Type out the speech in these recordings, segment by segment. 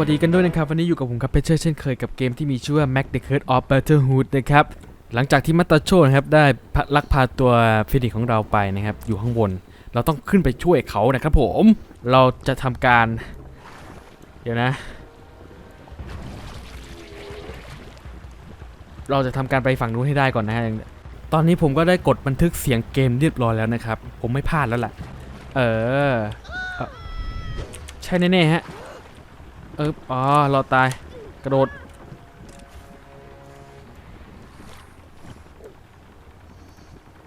วัสดีกันด้วยนะครับ วันนี้อยู่กับผมครับเพชเชอร์เช่นเคยกับเกมที่มีชื่อว่า Mac the Curse of Battlehood นะครับ หลังจากที่มัตตาโชนะครับได้พะลักพาตัวฟินิกของเราไปนะครับ อยู่ข้างบน เราต้องขึ้นไปช่วยเขานะครับผม เราจะทำการ เดี๋ยวนะ เราจะทำการไปฝั่งนู้นให้ได้ก่อนนะฮะตอนนี้ผมก็ได้กดบันทึกเสียงเกมเรียบร้อยแล้วนะครับ ผมไม่พลาดแล้วล่ะ เออเอ่อใช่แน่ๆฮะ เอออ๋อรอตาย กระโดด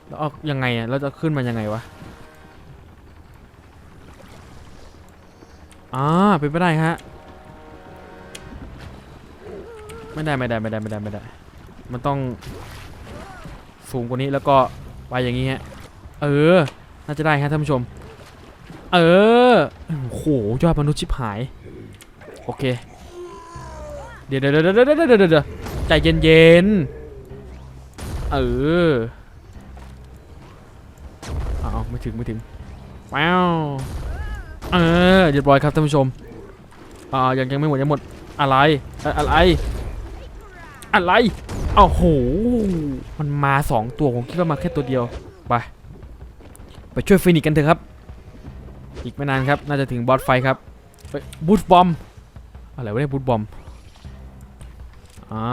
แล้วออกยังไงอะ เราจะขึ้นมายังไงวะ อ่า เป็นไปได้ฮะ ไม่ได้ไม่ได้ไม่ได้ไม่ได้ไม่ได้ มันต้องสูงกว่านี้แล้วก็ไปอย่างนี้ฮะ เออ น่าจะได้ฮะท่านผู้ชม เออ โอ้โห ยอดมนุษย์ชิบหาย โอเคเดี๋ยวเดี๋ยวเดี๋ยวเดี๋ยวเดี๋ยวเดี๋ยวใจเย็นเย็นเออเอาไม่ถึงไม่ถึงว้าวเออเรียบร้อยครับท่านผู้ชมอ่ายังยังไม่หมดยังหมดอะไรอะไรอะไรโอ้โหมันมาสองตัวผมคิดว่ามาแค่ตัวเดียวไปไปช่วยฟินิกกันเถอะครับ อีกไม่นานครับน่าจะถึงบอสไฟครับบูทบอม อะไรวะเนี่ยบูทบอมอ่า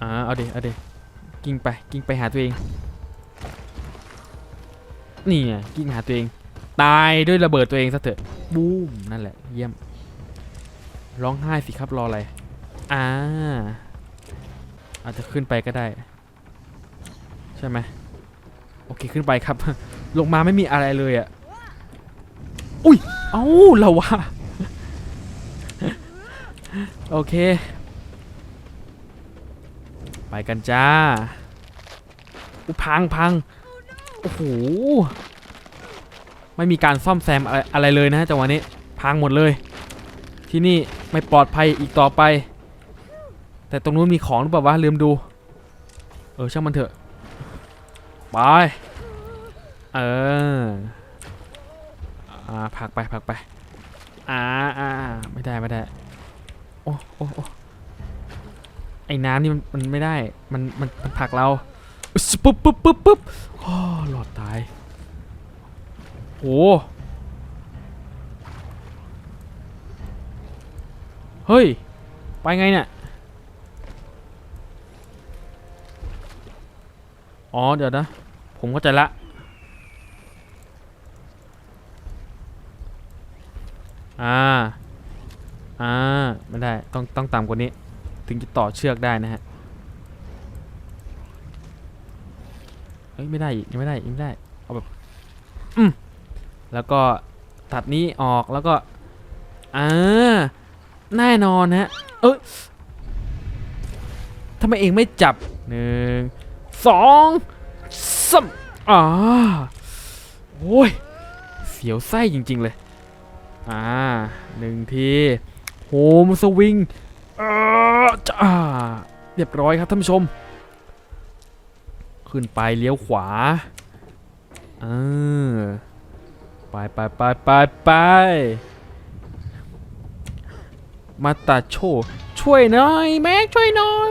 อ่าเอาดิเอาดิกิ้งไปกิ้งไปหาตัวเอง นี่ไงกิ้งหาตัวเอง ตายด้วยระเบิดตัวเองซะเถอะบูมนั่นแหละเยี่ยมร้องไห้สิครับรออะไรอ่าอาจจะขึ้นไปก็ได้ ใช่ไหมโอเคขึ้นไปครับ ลงมาไม่มีอะไรเลยอะอุ้ย เอ้าเราวะ โอเค ไปกันจ้าอุพังพังโอ้โหไม่มีการซ่อมแซมอะไรอะไรเลยนะจังหวะนี้พังหมดเลย ที่นี่ไม่ปลอดภัยอีกต่อไป แต่ตรงนู้นมีของหรือเปล่าวะลืมดู เออช่างมันเถอะไปเอออ่าผักไปผักไปอ่าอ่าไม่ได้ไม่ได้ โอ้โอ้โอ้ไอ้น้ำนี่มันมันไม่ได้ มันมันมันผลักเราอึ๊สปุ๊บปุ๊บปุ๊บปุ๊บโอ้หลอดตายโอ้เฮ้ย ไปไงเนี่ย อ๋อ เดี๋ยวนะ ผมเข้าใจละ อ่า อ่าไม่ได้ต้องต้องต่ำกว่านี้ ถึงจะต่อเชือกได้นะฮะเฮ้ยไม่ได้อีกยังไม่ได้ยังไม่ได้เอาแบบอืมแล้วก็ตัดนี้ออกแล้วก็อ่าแน่นอนฮะเอ้ยทำไมเองไม่จับหนึ่งสองสามอ่าโอ้ยเสียวไส้จริง ๆ เลย อ่าหนึ่งที โฮมสวิงเออจ้าเรียบร้อยครับท่านผู้ชม ขึ้นไปเลี้ยวขวาเออไปไปไปไปไปมาตาโช ช่วยหน่อยแม็กช่วยหน่อย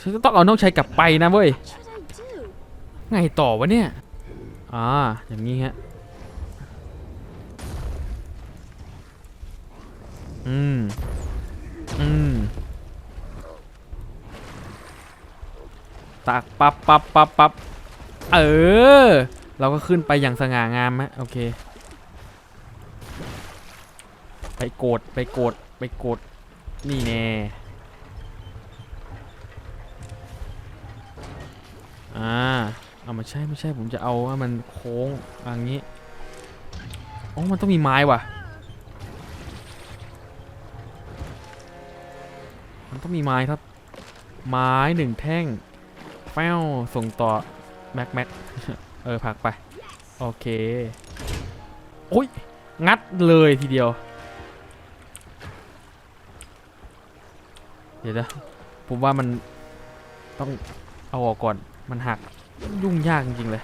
ฉันจะต้องเอาน้องชายกลับไปนะเว้ยไงต่อวะเนี่ย อ่า อย่างนี้ฮะ อืม อืม ตักปับปับปับปับเออ เราก็ขึ้นไปอย่างสง่างามฮะ โอเค ไปโกดไปโกดไปโกดนี่แน่อ่าเอามาใช่ไม่ใช่ผมจะเอาว่ามันโค้งอย่างนี้อ๋อมันต้องมีไม้ว่ะ มันต้องมีไม้ครับ ไม้หนึ่งแท่งแป้วส่งต่อ แม็กแม็กเออผักไป โอเคโอ้ย งัดเลยทีเดียว เดี๋ยวนะผมว่ามันต้องเอาออกก่อนมันหักยุ่งยากจริง ๆ เลย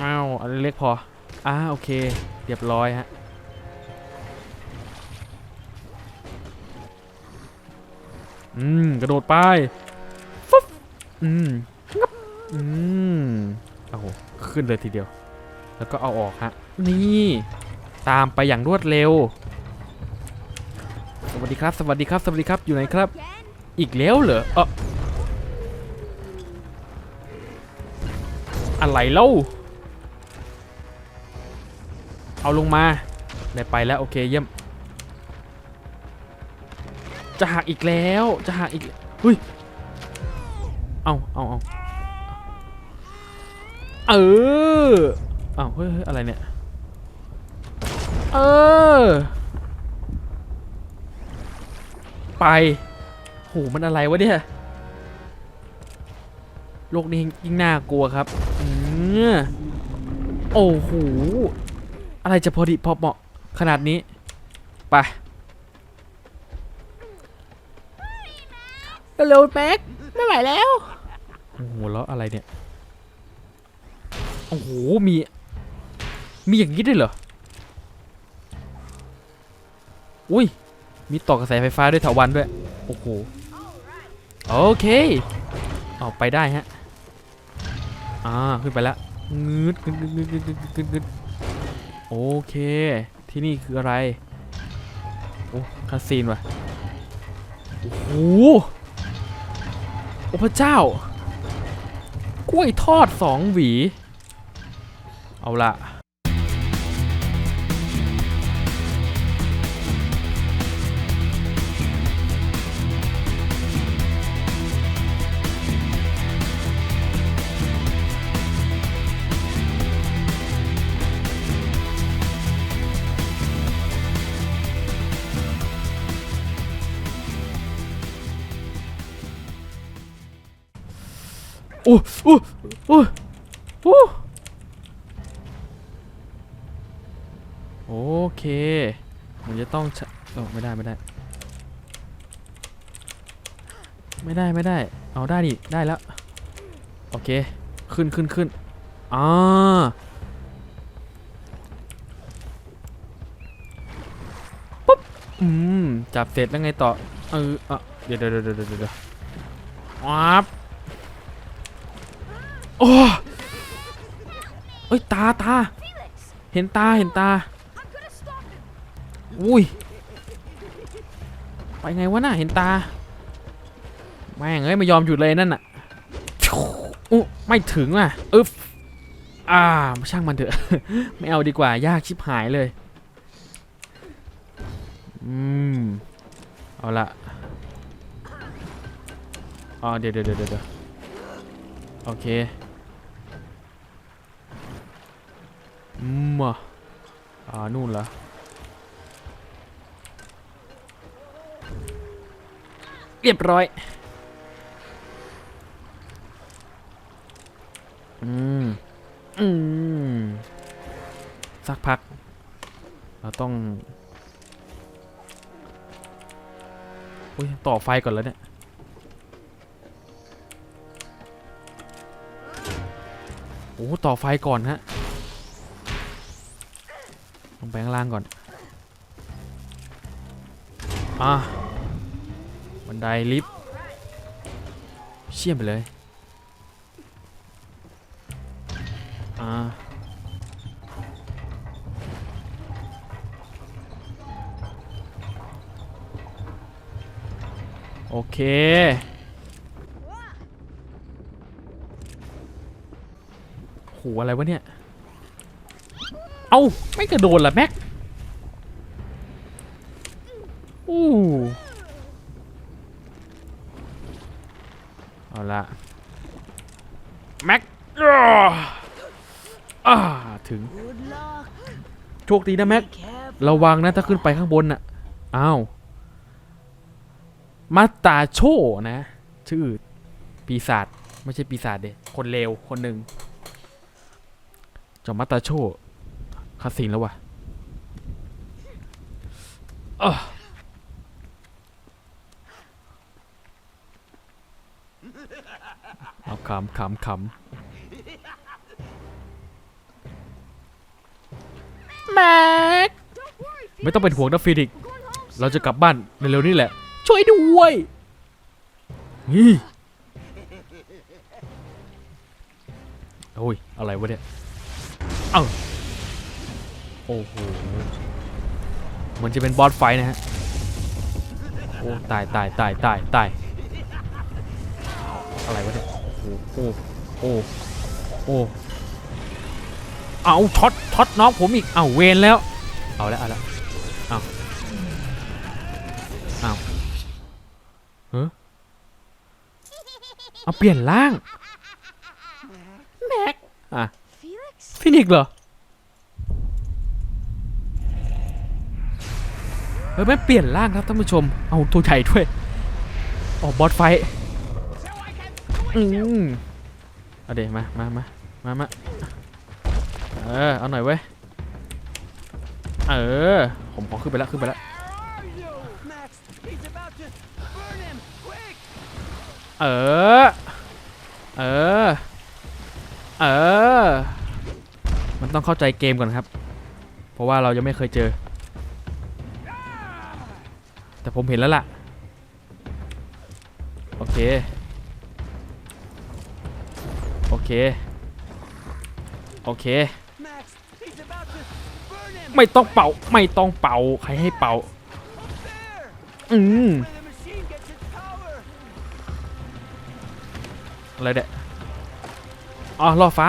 อ้าวอันเล็กพอ อ่าโอเค เรียบร้อยฮะ อืมกระโดดไปฟึ๊บอืมงับอืมโอ้โหขึ้นเลยทีเดียว แล้วก็เอาออกฮะ นี่ตามไปอย่างรวดเร็ว สวัสดีครับ สวัสดีครับ สวัสดีครับอยู่ไหนครับ อีกแล้วเหรอเอออะไรเล่า เอาลงมา ได้ไปแล้ว โอเคเยี่ยม จะหักอีกแล้วจะหักอีกเฮ้ยเอาเอาเอาเออเอาเฮ้ยอะไรเนี่ยเออไปโหมันอะไรวะเนี่ยโลกนี้ยิ่งน่ากลัวครับอืมโอ้โหอะไรจะพอดีพอเหมาะขนาดนี้ไป เร็วแม็กไม่ไหวแล้วโอ้โหแล้วอะไรเนี่ยโอ้โหมี มีอย่างนี้ด้วยเหรออุ้ยมีต่อกระแสไฟฟ้าด้วยถาวันด้วยโอ้โหโอเคเอาไปได้ฮะอ่าขึ้นไปแล้วงืดงึดงึดงึดงึดงึดงึดงึดโอเค ที่นี่คืออะไรโอ้คาซีนว่ะโอ้โห โอ้พระเจ้า กล้วยทอดสองหวี เอาละ อ้โอ้โอ้โอ้โอเคมันจะต้องช้โอ้ไม่ได้ไม่ได้ ไม่ได้ไม่ได้ เอาได้ดิ ได้แล้ว โอเค ขึ้นขึ้นขึ้นอ่าปุ๊บ อืม จับเสร็จแล้วไงต่อ เออเดี๋ยวเดี๋ยวเดี๋ยวเดี๋ยวเดี๋ยววับ โอ้เอ้ยตาตา เห็นตาเห็นตา อุ้ย ไปไงวะน่ะเห็นตา แม่งเอ้ยไม่ยอมหยุดเลยนั่นน่ะอู้ไม่ถึงว่ะอึ๊บอ่าช่างมันเถอะ ไม่เอาดีกว่ายากชิบหายเลย อืม เอาละอ๋อดี๋ยวเดี๋ยวเดี๋ยวเดี๋ยวโอเค อื มอะอ่า นู่นเหรอเรียบร้อย อืม อืม สักพัก เราต้องอุ้ย ต่อไฟก่อนแล้วเนี่ย โอ้ ต่อไฟก่อนฮะ ลงไปข้างล่างก่อน อะบันไดลิฟต์เชี่ยมไปเลย อ่าโอเคโหอะไรวะเนี่ย เอาไม่กระโดดล่ะแม็กอู้เอาละแม็กอ่าถึง โชคดีนะแม็กระวังนะถ้าขึ้นไปข้างบนน่ะอ้าวมาตาโชนะ ชื่อปีศาจไม่ใช่ปีศาจเด็คนเลวคนหนึ่งเจอมาตาโช คาสินแล้ววะอะเอาขำขำขำแม็ก Don't worry, ไม่ต้องเป็นห่วงนะฟินิกซ์ We're going home เราจะกลับบ้านเร็วๆนี่แหละ ช่วยด้วยนี่โอ้ย อะไรวะเนี่ย เอ้า โอ้โหมันจะเป็นบอสไฟท์นะฮะโอ้ตายตายตายตายตายอะไรวะเนี่ยโอ้โหโอ้โอ้โอ้เอาช็อตช็อตน้องผมอีกเอาเวนแล้ว เอาแล้วเอาแล้วเอาเปลี่ยนร่างแม็กอะ Felix? ฟินิกซ์เหรอ ฮ้ยแม่เปลี่ยนร่างครับท่านผู้ชม เอาตัวใหญ่ด้วย ออกบอสไฟอืมเอาเดี๋ยวมามามามามาเออ เอาหน่อยเว้ย เออ ผมขอขึ้นไปแล้วขึ้นไปแล้วเออ เออ เออ มันต้องเข้าใจเกมก่อนครับ เพราะว่าเรายังไม่เคยเจอ ผมเห็นแล้วล่ะ โอเค โอเค โอเค ไม่ต้องเป่า ไม่ต้องเป่า ใครให้เป่า อืมอะไรเด็อ๋อล่อฟ้า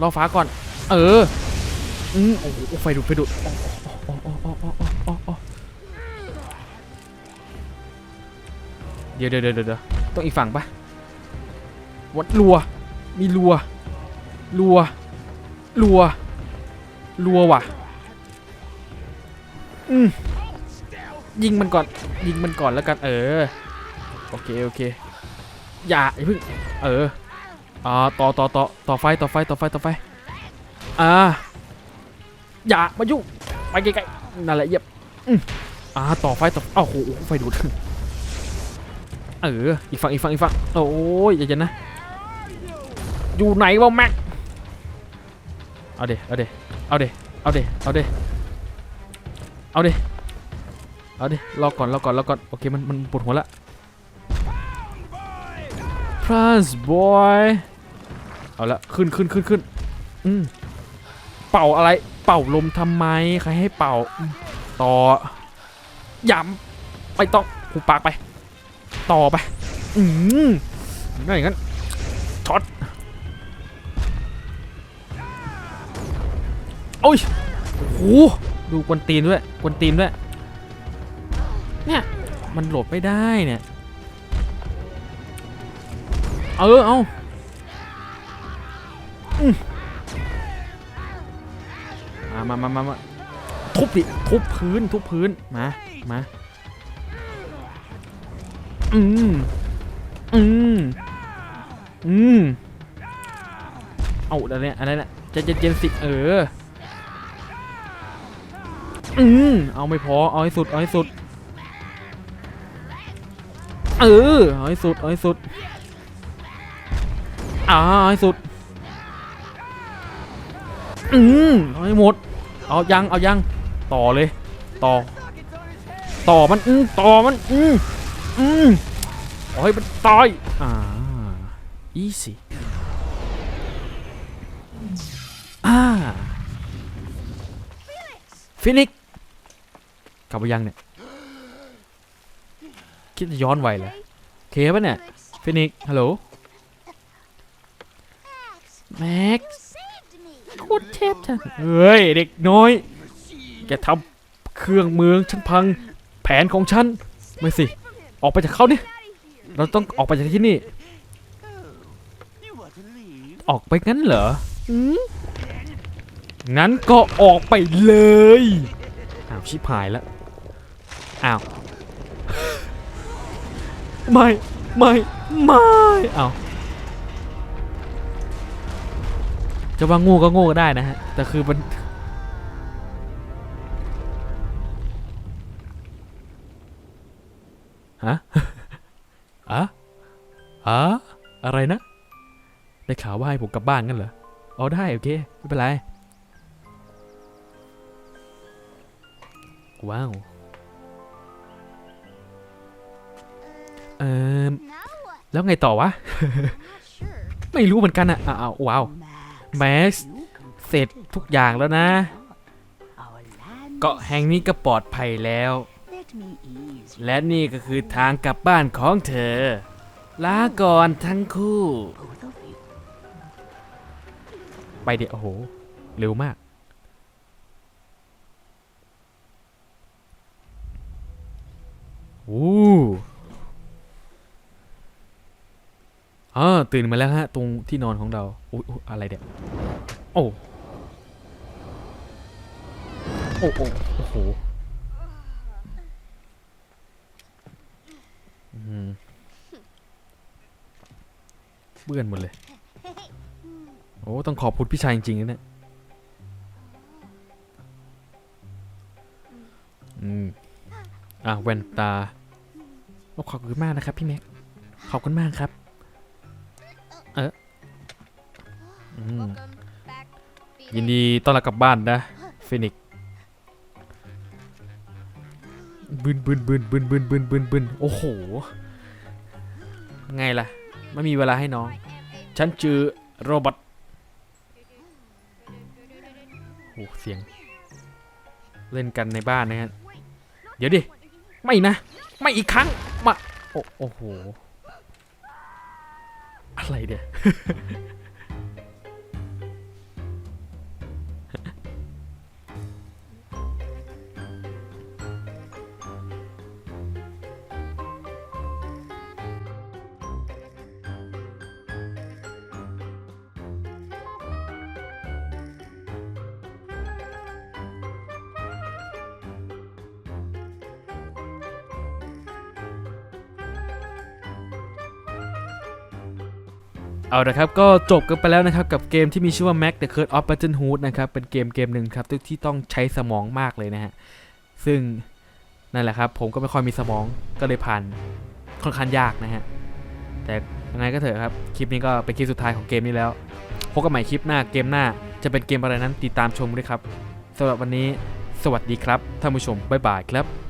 ล่อฟ้าก่อน เออ อืมโอ้โหไฟดูดไฟดูดอ๋ออ๋ออ๋ออ๋อ เดี๋ยวเดี๋ยวเดี๋ยวเดี๋ยวต้องอีกฝั่งปะวัดรัว มีรัว รัว รัว รัวว่ะ อืมยิงมันก่อน ยิงมันก่อนแล้วกัน เออ โอเค โอเค อย่าอย่าเพิ่ง เออ อ่า ต่อต่อต่อต่อไฟ ต่อไฟ ต่อไฟ ต่อไฟ อ่า อย่า มายุ่ง ไปไกลๆนั่นแหละเยียบอืมอ่า ต่อไฟ ต่ออ้าวโหไฟดูด เอออีกฝั่งอีกฝั่งอีกฝั่งโอ้ยอย่าเย็นนะ อยู่ไหนวะแม็กเอาเดเอาเดเอาเดเอาเดเอาเดเอาเดเอาเดรอก่อนรอก่อนรอก่อนโอเคมันมันปวดหัวละ France boy เอาละขึ้นขึ้นขึ้นขึ้นอืมเป่าอะไรเป่าลมทำไมใครให้เป่าต่อย้ำไม่ต้องหูปากไป ต่อไป อืมนั่นอย่างนั้นช็อตโอ้ยโอ้โหดูกวนตีนด้วยกวนตีนด้วย เนี่ย มันหลดไม่ได้เนี่ย เออ เอาอืมมามามามามาทุบดิ ทุบพื้น ทุบพื้น มา มา อืม อืม อืม เอาอะไรเนี่ยอะไรเนี่ยเจนเจนเจนสิเออ อืม เอาไม่พอ เอาให้สุด เอาให้สุด เออ เอาให้สุด เอาให้สุด อ่าเอาให้สุด อืม เอาให้หมด เอายัง เอายัง ต่อเลย ต่อ ต่อมัน อืม ต่อมัน อืม อืมเอาให้มันตายอ่า easy อ่าฟินิกกลับไปยังเนี่ย คิดจะย้อนไวเลยโอเคปะเนี่ย Felix, ฟินิกฮัลโหล Max, แม็ก you saved me. โคตรเทพจังเฮ้ย เด็กน้อย แกทำเครื่องเมืองฉันพัง แผนของฉัน ไม่สิ ออกไปจากเขาเนี่ยเราต้องออกไปจากที่นี่ ออกไปงั้นเหรองั้นก็ออกไปเลย อ้าวชิบหายแล้ว อ้าว ไม่ ไม่ ไม่ อ้าว จะว่าโง่ก็โง่ก็ได้นะฮะ แต่คือมัน ฮะอะอะอะไรนะ ได้ข่าวว่าให้ผมกลับบ้านกันเหรอเอาได้โอเค ไม่เป็นไร ว้าว เออแล้วไงต่อวะ ไม่รู้เหมือนกันอะอ้าวว้าว แม็กซ์เสร็จทุกอย่างแล้วนะ เกาะแห่งนี้ก็ปลอดภัยแล้ว และนี่ก็คือทางกลับบ้านของเธอ ลาก่อนทั้งคู่ both of you. ไปเดี๋ยวโอ้โห เร็วมาก โอ้อ่าตื่นมาแล้วฮะ ตรงที่นอนของเราอุ๊ยอุ๊ยอะไรเดี๋ยโอ้ โอ้โอ้โอ้โหอืม เปื้อนหมดเลย โอ้ต้องขอบคุณพี่ชายจริงๆนะเนี่ยอืมอะแว่นตาโอ้ขอบคุณมากนะครับพี่แม็ก ขอบคุณมากครับ เอออืม Welcome back. ยินดีต้อนรับกลับบ้านนะฟินิก บึนบึนบึนบึนบึนบึนบึนบึนโอ้โห ไงล่ะ ไม่มีเวลาให้น้อง ฉันจือโรบอทโอ้เสียง เล่นกันในบ้านนะฮะ เดี๋ยวดิ ไม่นะ ไม่อีกครั้ง มา โอ้โอ้โหอะไรเดี๋ย เอาละครับก็จบกันไปแล้วนะครับกับเกมที่มีชื่อว่า Mac the Curse of Battlehood นะครับเป็นเกมเกมหนึ่งครับที่ที่ต้องใช้สมองมากเลยนะฮะซึ่งนั่นแหละครับผมก็ไม่ค่อยมีสมองก็เลยผ่านค่อนข้างยากนะฮะแต่ยังไงก็เถอะครับคลิปนี้ก็เป็นคลิปสุดท้ายของเกมนี้แล้วพบกันใหม่คลิปหน้าเกมหน้าจะเป็นเกมอะไรนั้นติดตามชมด้วยครับสำหรับวันนี้สวัสดีครับท่านผู้ชมบ๊ายบายครับ